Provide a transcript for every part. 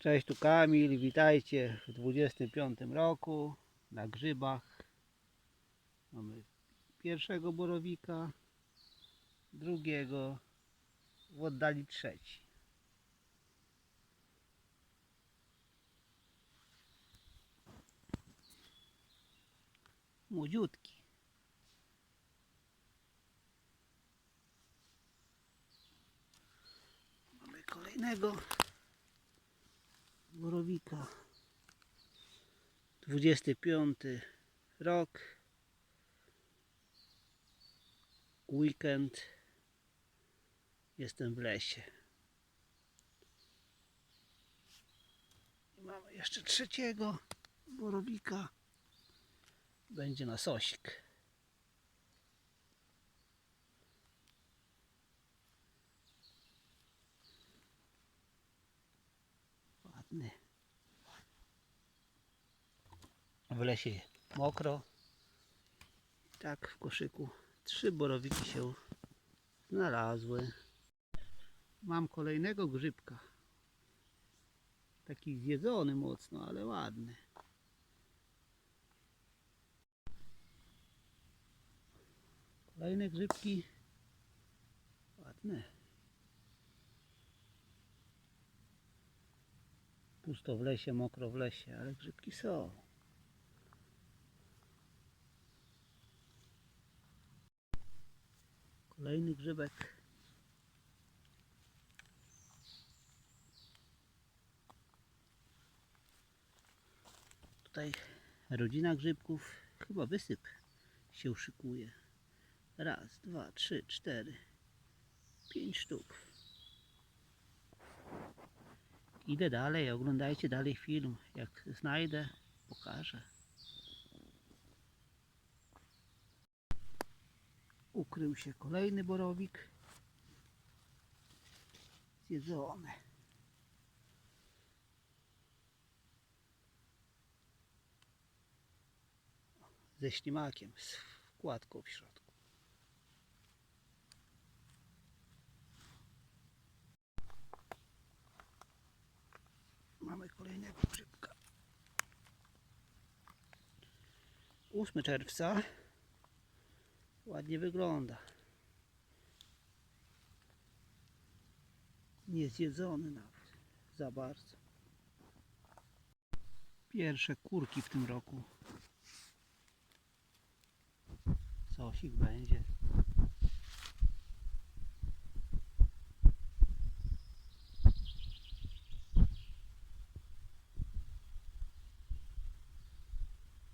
Cześć, tu Kamil, witajcie w 25 roku na grzybach. Mamy pierwszego borowika, drugiego, w oddali trzeci. Młodziutki. Mamy kolejnego borowika. 25 rok. Weekend. Jestem w lesie. I mamy jeszcze trzeciego borowika. Będzie na sosik. Ładny. W lesie mokro. Tak w koszyku trzy borowiki się znalazły. Mam kolejnego grzybka. Taki zjedzony mocno, ale ładny. Kolejne grzybki. Ładne. Pusto w lesie, mokro w lesie, ale grzybki są. Kolejny grzybek. Tutaj rodzina grzybków, chyba wysyp się szykuje. Raz, dwa, trzy, cztery, pięć sztuk. Idę dalej, oglądajcie dalej film. Jak znajdę, pokażę. Ukrył się kolejny borowik. Zjedzony. Ze ślimakiem, z wkładką w środku. Mamy kolejnego grzybka. 8 czerwca. Ładnie wygląda. Nie zjedzony nawet za bardzo. Pierwsze kurki w tym roku. Sosik będzie.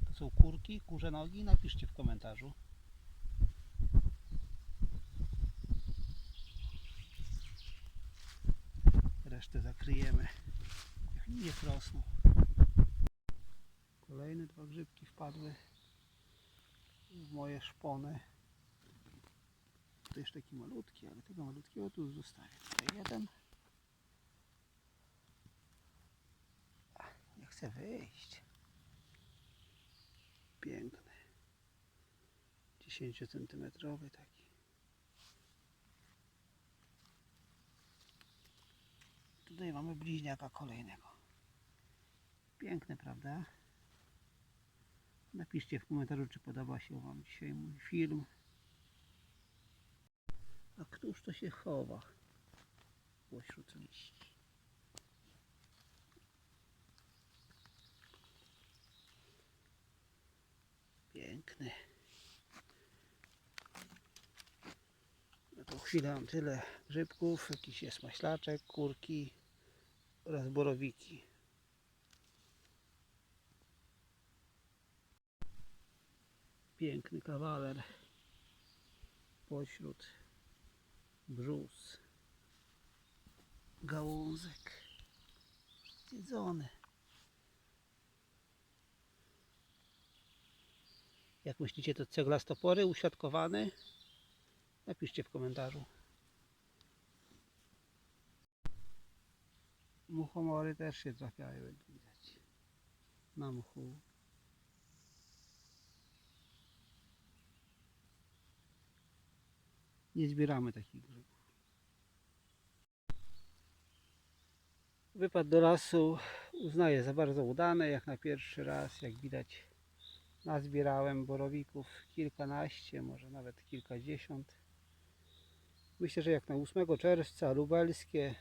To są kurki, kurze nogi? Napiszcie w komentarzu. Resztę zakryjemy. Niech rosną. Kolejne dwa grzybki wpadły w moje szpony. To jeszcze taki malutki, ale tego malutkiego tu zostawię. Tutaj jeden. Nie chce wyjść. Piękny. 10 centymetrowy taki. Tutaj mamy bliźniaka kolejnego. Piękny, prawda? Napiszcie w komentarzu, czy podoba się Wam dzisiaj mój film. A któż to się chowa pośród liści? Piękny. Na tą chwilę mam tyle grzybków, jakiś jest maślaczek, kurki oraz borowiki. Piękny kawaler pośród brzus. Gałązek zjedzony. Jak myślicie, to ceglastopory usiadkowane? Napiszcie w komentarzu. Muchomory też się trafiają, jak widać. Na mchu. Nie zbieramy takich grzybów. Wypad do lasu uznaję za bardzo udany, jak na pierwszy raz, jak widać nazbierałem borowików kilkanaście, może nawet kilkadziesiąt. Myślę, że jak na 8 czerwca lubelskie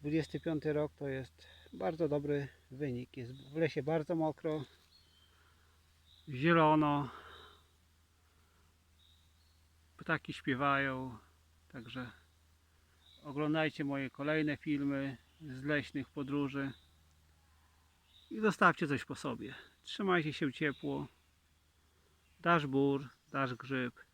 25 rok to jest bardzo dobry wynik. Jest w lesie bardzo mokro, zielono, ptaki śpiewają, także oglądajcie moje kolejne filmy z leśnych podróży i zostawcie coś po sobie. Trzymajcie się ciepło. Dasz bór, dasz grzyb.